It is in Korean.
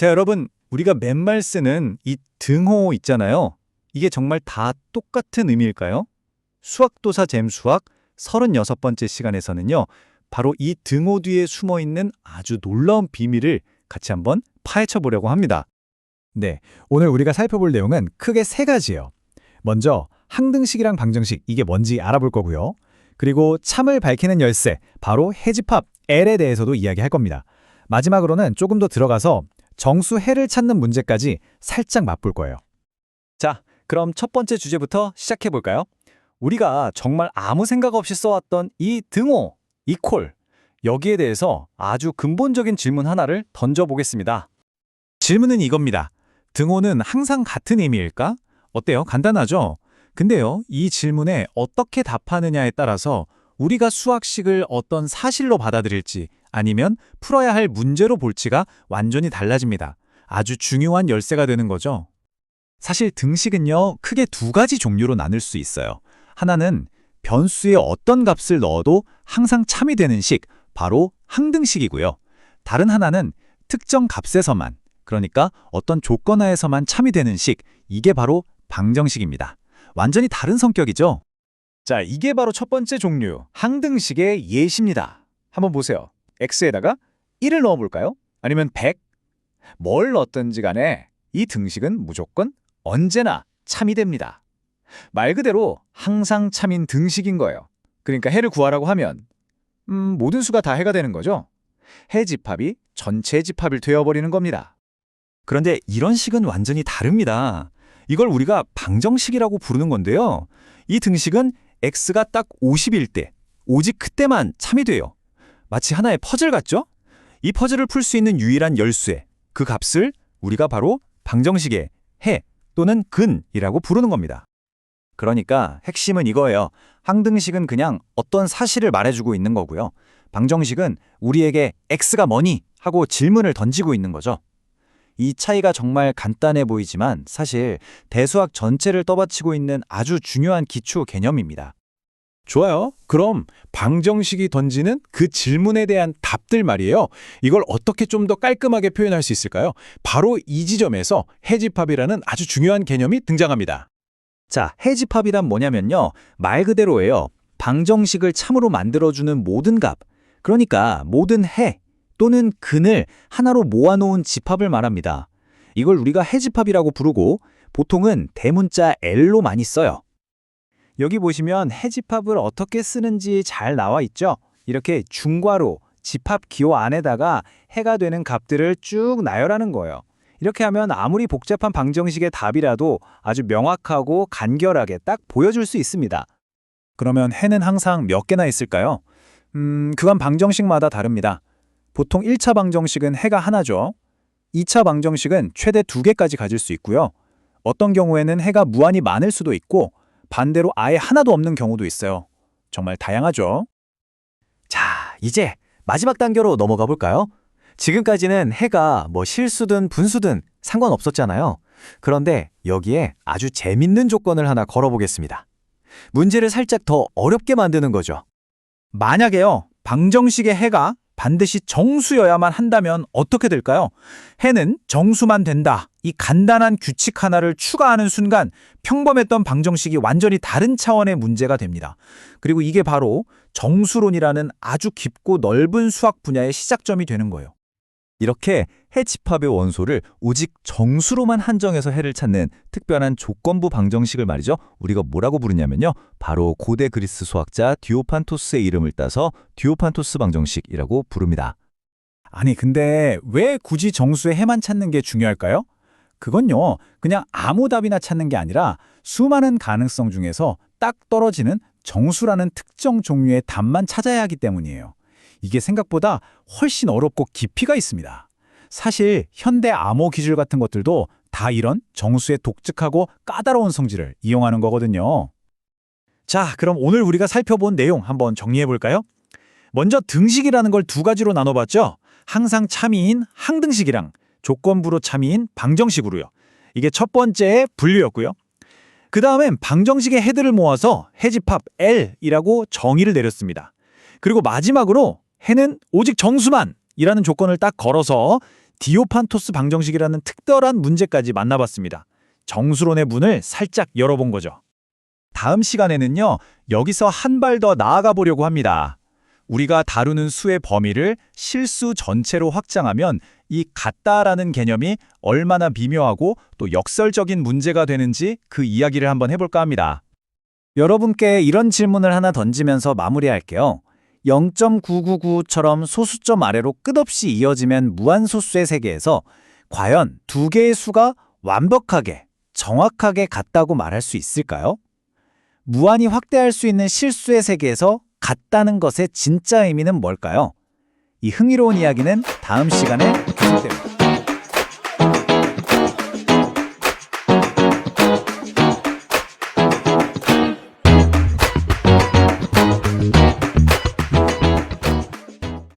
자, 여러분, 우리가 맨말 쓰는 이 등호 있잖아요. 이게 정말 다 똑같은 의미일까요? 수학도사 잼수학 36번째 시간에서는요. 바로 이 등호 뒤에 숨어 있는 아주 놀라운 비밀을 같이 한번 파헤쳐 보려고 합니다. 네, 오늘 우리가 살펴볼 내용은 크게 세 가지예요. 먼저 항등식이랑 방정식 이게 뭔지 알아볼 거고요. 그리고 참을 밝히는 열쇠, 바로 해집합 L에 대해서도 이야기할 겁니다. 마지막으로는 조금 더 들어가서 정수 해를 찾는 문제까지 살짝 맛볼 거예요. 자, 그럼 첫 번째 주제부터 시작해 볼까요? 우리가 정말 아무 생각 없이 써왔던 이 등호, 이 콜, 여기에 대해서 아주 근본적인 질문 하나를 던져보겠습니다. 질문은 이겁니다. 등호는 항상 같은 의미일까? 어때요? 간단하죠? 근데요, 이 질문에 어떻게 답하느냐에 따라서 우리가 수학식을 어떤 사실로 받아들일지 아니면 풀어야 할 문제로 볼지가 완전히 달라집니다. 아주 중요한 열쇠가 되는 거죠. 사실 등식은요, 크게 두 가지 종류로 나눌 수 있어요. 하나는 변수에 어떤 값을 넣어도 항상 참이 되는 식, 바로 항등식이고요. 다른 하나는 특정 값에서만, 그러니까 어떤 조건 하에서만 참이 되는 식, 이게 바로 방정식입니다. 완전히 다른 성격이죠. 자, 이게 바로 첫 번째 종류, 항등식의 예시입니다. 한번 보세요. X에다가 1을 넣어볼까요? 아니면 100? 뭘 넣었든지 간에 이 등식은 무조건 언제나 참이 됩니다. 말 그대로 항상 참인 등식인 거예요. 그러니까 해를 구하라고 하면 음, 모든 수가 다 해가 되는 거죠. 해 집합이 전체 집합이 되어버리는 겁니다. 그런데 이런 식은 완전히 다릅니다. 이걸 우리가 방정식이라고 부르는 건데요. 이 등식은 x가 딱 50일 때, 오직 그때만 참이 돼요. 마치 하나의 퍼즐 같죠? 이 퍼즐을 풀 수 있는 유일한 열쇠, 그 값을 우리가 바로 방정식의 해 또는 근이라고 부르는 겁니다. 그러니까 핵심은 이거예요. 항등식은 그냥 어떤 사실을 말해주고 있는 거고요. 방정식은 우리에게 x가 뭐니? 하고 질문을 던지고 있는 거죠. 이 차이가 정말 간단해 보이지만 사실 대수학 전체를 떠받치고 있는 아주 중요한 기초 개념입니다. 좋아요. 그럼 방정식이 던지는 그 질문에 대한 답들 말이에요. 이걸 어떻게 좀 더 깔끔하게 표현할 수 있을까요? 바로 이 지점에서 해집합이라는 아주 중요한 개념이 등장합니다. 자, 해집합이란 뭐냐면요. 말 그대로예요. 방정식을 참으로 만들어주는 모든 값, 그러니까 모든 해 또는 근을 하나로 모아놓은 집합을 말합니다. 이걸 우리가 해집합이라고 부르고 보통은 대문자 L로 많이 써요. 여기 보시면 해집합을 어떻게 쓰는지 잘 나와 있죠? 이렇게 중괄호, 집합 기호 안에다가 해가 되는 값들을 쭉 나열하는 거예요. 이렇게 하면 아무리 복잡한 방정식의 답이라도 아주 명확하고 간결하게 딱 보여줄 수 있습니다. 그러면 해는 항상 몇 개나 있을까요? 음, 그건 방정식마다 다릅니다. 보통 1차 방정식은 해가 하나죠. 2차 방정식은 최대 두 개까지 가질 수 있고요. 어떤 경우에는 해가 무한히 많을 수도 있고 반대로 아예 하나도 없는 경우도 있어요. 정말 다양하죠. 자, 이제 마지막 단계로 넘어가 볼까요? 지금까지는 해가 뭐 실수든 분수든 상관없었잖아요. 그런데 여기에 아주 재밌는 조건을 하나 걸어보겠습니다. 문제를 살짝 더 어렵게 만드는 거죠. 만약에요, 방정식의 해가 반드시 정수여야만 한다면 어떻게 될까요? 해는 정수만 된다. 이 간단한 규칙 하나를 추가하는 순간 평범했던 방정식이 완전히 다른 차원의 문제가 됩니다. 그리고 이게 바로 정수론이라는 아주 깊고 넓은 수학 분야의 시작점이 되는 거예요. 이렇게 해 집합의 원소를 오직 정수로만 한정해서 해를 찾는 특별한 조건부 방정식을 말이죠. 우리가 뭐라고 부르냐면요. 바로 고대 그리스 수학자 디오판토스의 이름을 따서 디오판토스 방정식이라고 부릅니다. 아니 근데 왜 굳이 정수의 해만 찾는 게 중요할까요? 그건요. 그냥 아무 답이나 찾는 게 아니라 수많은 가능성 중에서 딱 떨어지는 정수라는 특정 종류의 답만 찾아야 하기 때문이에요. 이게 생각보다 훨씬 어렵고 깊이가 있습니다. 사실 현대 암호 기술 같은 것들도 다 이런 정수의 독특하고 까다로운 성질을 이용하는 거거든요. 자, 그럼 오늘 우리가 살펴본 내용 한번 정리해 볼까요? 먼저 등식이라는 걸 두 가지로 나눠봤죠. 항상 참이인 항등식이랑 조건부로 참이인 방정식으로요. 이게 첫 번째의 분류였고요. 그 다음엔 방정식의 해들을 모아서 해집합 L이라고 정의를 내렸습니다. 그리고 마지막으로 해는 오직 정수만 이라는 조건을 딱 걸어서 디오판토스 방정식이라는 특별한 문제까지 만나봤습니다. 정수론의 문을 살짝 열어본 거죠. 다음 시간에는요, 여기서 한 발 더 나아가 보려고 합니다. 우리가 다루는 수의 범위를 실수 전체로 확장하면 이 같다라는 개념이 얼마나 미묘하고 또 역설적인 문제가 되는지 그 이야기를 한번 해볼까 합니다. 여러분께 이런 질문을 하나 던지면서 마무리할게요. 0.999처럼 소수점 아래로 끝없이 이어지면 무한소수의 세계에서 과연 두 개의 수가 완벽하게, 정확하게 같다고 말할 수 있을까요? 무한히 확대할 수 있는 실수의 세계에서 같다는 것의 진짜 의미는 뭘까요? 이 흥미로운 이야기는 다음 시간에 계속됩니다.